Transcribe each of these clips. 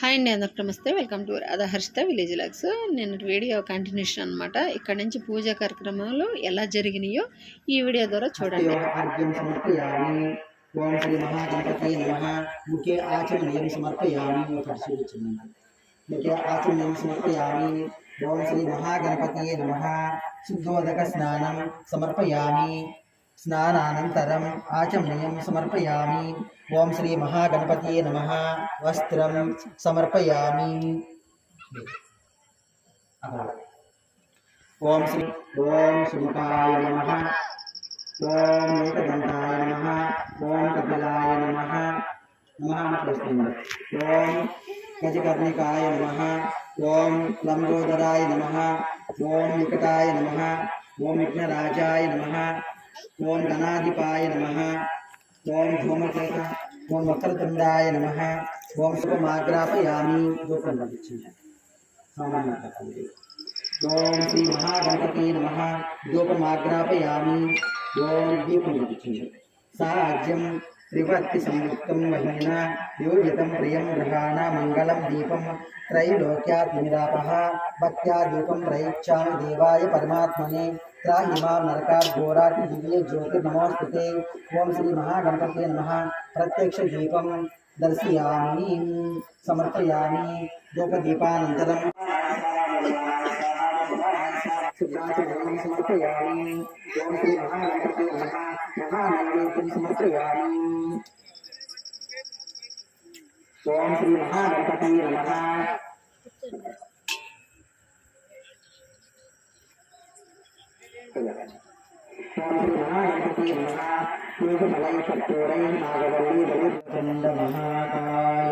Hi అండి అందరికి నమస్తే. Welcome to Ada Harshita village vlogs నేను వీడియో కంటిన్యూషన్ అనమాట ఇక్కడ నుంచి పూజా కార్యక్రమాలు ఎలా జరిగినాయో ఈ వీడియో ద్వారా చూడండి. శుద్ధోదక స్నానం సమర్పయామి. स्नानानन्तरम् आचमनीयं समर्पयामि। ॐ श्रीमहागणपतये नमः। वस्त्रं समर्पयामि। ॐ श्री ॐ श्रीपाय नमः। ॐ एकदन्ताय नमः। ॐ कपिलाय नमः। नमः ॐ गजकर्णिकाय नमः। ॐ लम्बोदराय नमः। ॐ निकटाय नमः। ॐ विघ्नराजाय नमः। ओम गणाधिपाय नमः। ओम धूमकेता ओम वक्रतुंडाय नमः। ओम शुभमाग्रापयामी। दो सामान्य ओम श्री महागणपते नमः। दोपमाग्रापयामी ओम दीपं सा राज्यम త్రివర్తి సంయుక్తం వహీన యోజితం ప్రియం గ్రహాణ మంగళం దీపం త్రైలోక్యాగ్నిరాపః భక్త్యా దీపం ప్రయచ్చామి దేవాయ పరమాత్మనే త్రాహి మాం నరకాత్ ఘోరాతి దివ్య జ్యోతి నమోస్తుతే ఓం శ్రీ మహాగణపతే నమః ప్రత్యక్ష దీపం దర్శయామి సమర్పయామి ధూపదీపానంతరం శుద్ధాచరణం సమర్పయామి ఓం శ్రీ మహాగణపతి నమః మహానైవేద్యం సమర్పయామి ఓం శ్రీ మహాగణపతి నమః ఓం శ్రీ మహాగణపతి నమః యోగమలై కర్పూరై నాగవల్లి బలిచండ మహాకాయ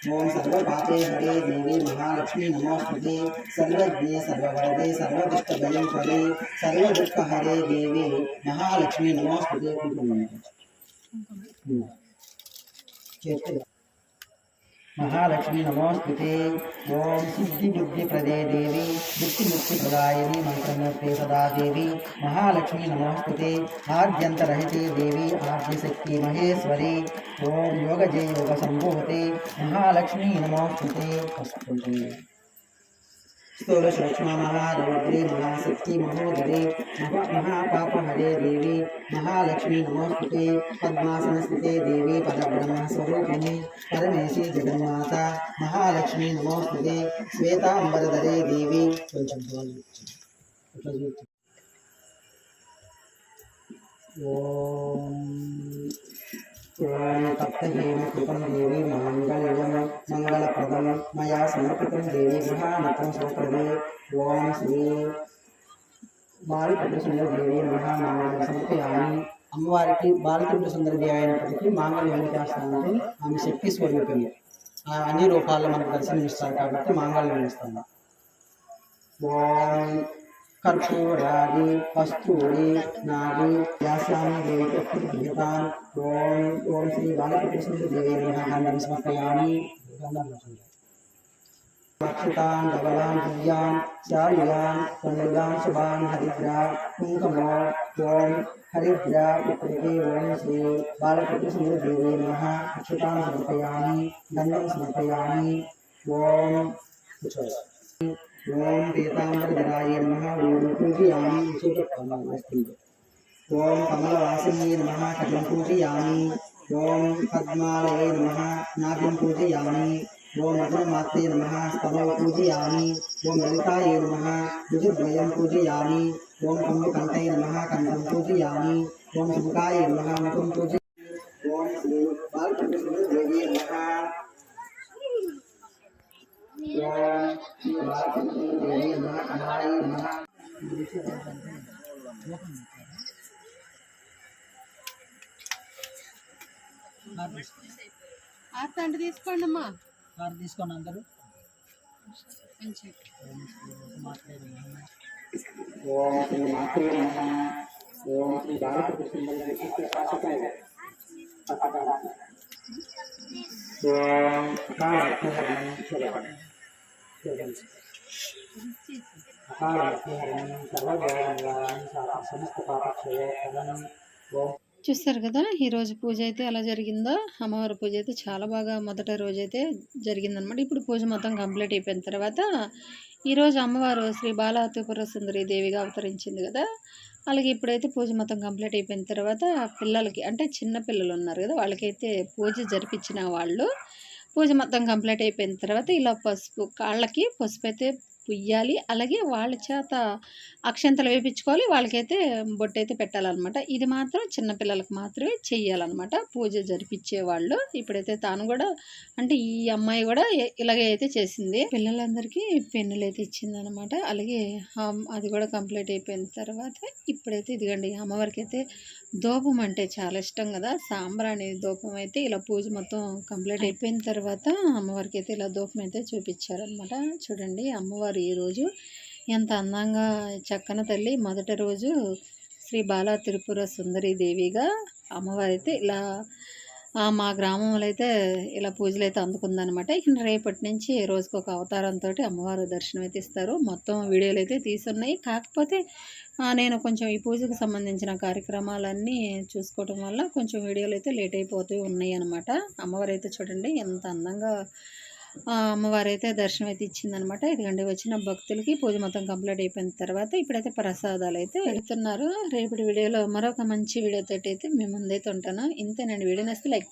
ओम सर्वपापे हरे देवी महालक्ष्मी नमोस्तुते। सर्वज्ञे सर्ववरदे सर्वदुष्टभये पदे हरे देवी महालक्ष्मी नमोस्तुते। महालक्ष्मी नमोस्तुते ओम सिद्धि बुद्धि प्रदे देवी मुक्ति मुक्ति प्रदायिनी मंत्रमूर्ते सदा देवी महालक्ष्मी नमोस्तुते आद्यंतरहिते देवी, आद्यशक्ति महेश्वरी। ओम योग जय योग संभूते महालक्ष्मी नमोस्तुते षोडशलक्ष्मा महाशक्ति महाशक्ति महापाप महापापहरे देवी महालक्ष्मी नमोस्तुते पद्मासनस्थिते देवी पदब्रह्मस्वरूपिणी परमेशी जगन्माता महालक्ष्मी नमोस्तुते श्वेतांबरधरे देवी ओम ओम देवी महा మయా సమర్పితం దేవి గృహానత్రం సుప్రదే ఓం శ్రీ బాలికృష్ణ సుందర దేవి మహామాంగళ్యం సమర్పయామి అమ్మవారికి బాలికృష్ణ సుందర దేవి అయినప్పటికీ మాంగళ్యం ఏం చేస్తానంటే ఆమె శక్తి స్వరూపిణి ఆ అన్ని రూపాల్లో మనకు దర్శనమిస్తారు కాబట్టి మాంగళ్యం ఇస్తాను ఓం కర్పూరాది వస్తూని నాది వ్యాసామి దేవి ప్రియతాం ఓం ఓం శ్రీ బాలకృష్ణ దేవి గంధం సమర్పయామి లక్షితాన్ ధవలాన్ దివ్యాన్ శాల్యాన్ తమిళాన్ శుభాన్ హరిద్రా కుంకుమ ఓం హరిద్రా ఇప్పటికే ఓం శ్రీ బాలకృష్ణ దేవి నమ అక్షితాన్ సమర్పయామి గంధం సమర్పయామి ఓం ఓం పీతాంబరధరాయ నమ ఓం పూజయామి వస్తుంది ఓం కమలవాసిన్యే నమ కటం పూజయామి ఓం పద్మాలయే నమ నాభ్యం పూజయామి ఓం అజమాత్రే నమ స్తమో పూజయామి ఓం లలితాయే నమ భుజద్వయం పూజయామి ఓం కంబకంఠే నమ కంఠం పూజయామి ఓం శుభకాయ నమ ముఖం పూజ ఓం శ్రీ బాలకృష్ణ దేవి నమ ఓం శ్రీ బాలకృష్ణ దేవి నమ కమలాయ నమ ఆర్త అంటే తీసుకోండి అమ్మా కార్ తీసుకోండి అందరూ. మంచి ఓం శ్రీ మాత్రే ఓం శ్రీ సమస్త పాపక్షయ ఓం చూస్తారు కదా ఈరోజు పూజ అయితే ఎలా జరిగిందో? అమ్మవారి పూజ అయితే చాలా బాగా మొదట రోజు అయితే జరిగిందనమాట ఇప్పుడు పూజ మొత్తం కంప్లీట్ అయిపోయిన తర్వాత ఈరోజు అమ్మవారు శ్రీ బాల సుందరి దేవిగా అవతరించింది కదా. అలాగే ఇప్పుడైతే పూజ మొత్తం కంప్లీట్ అయిపోయిన తర్వాత పిల్లలకి అంటే చిన్న పిల్లలు ఉన్నారు కదా వాళ్ళకైతే పూజ జరిపించిన వాళ్ళు. పూజ మొత్తం కంప్లీట్ అయిపోయిన తర్వాత ఇలా పసుపు కాళ్ళకి పసుపు అయితే పుయ్యాలి. అలాగే వాళ్ళ చేత అక్షంతలు వేయించుకోవాలి వాళ్ళకైతే బొట్టు అయితే పెట్టాలన్నమాట. ఇది మాత్రం చిన్నపిల్లలకు మాత్రమే చెయ్యాలన్నమాట. పూజ జరిపించే వాళ్ళు ఇప్పుడైతే తాను కూడా అంటే ఈ అమ్మాయి కూడా ఇలాగే అయితే చేసింది. పిల్లలందరికీ పెన్నులు అయితే ఇచ్చిందనమాట అలాగే అది కూడా కంప్లీట్ అయిపోయిన తర్వాత ఇప్పుడైతే ఇదిగండి అమ్మవారికి అయితే ధూపం అంటే చాలా ఇష్టం కదా. సాంబ్రాణి ధూపం అయితే ఇలా పూజ మొత్తం కంప్లీట్ అయిపోయిన తర్వాత అమ్మవారికి అయితే ఇలా ధూపం అయితే చూపించారనమాట చూడండి అమ్మవారు ఈరోజు ఎంత అందంగా చక్కన తల్లి. మొదటి రోజు శ్రీ బాలా త్రిపుర సుందరి దేవిగా అమ్మవారు అయితే ఇలా మా గ్రామంలో అయితే ఇలా పూజలు అయితే అందుకుందనమాట రేపటి నుంచి రోజుకు ఒక అవతారంతో అమ్మవారు దర్శనం అయితే ఇస్తారు. మొత్తం వీడియోలు అయితే తీసున్నాయి కాకపోతే నేను కొంచెం ఈ పూజకు సంబంధించిన కార్యక్రమాలన్నీ చూసుకోవటం వల్ల కొంచెం వీడియోలు అయితే లేట్ అయిపోతూ ఉన్నాయి అనమాట అమ్మవారు అయితే చూడండి ఎంత అందంగా అమ్మవారైతే అమ్మవారు అయితే దర్శనం అయితే ఇచ్చిందనమాట ఇదిగండి వచ్చిన భక్తులకి పూజ మొత్తం కంప్లీట్ అయిపోయిన తర్వాత ఇప్పుడైతే ప్రసాదాలు అయితే వెళుతున్నారు. రేపటి వీడియోలో మరొక మంచి వీడియోతో అయితే మేము ముందైతే ఉంటాను. ఇంతేనండి వీడియో నచ్చితే లైక్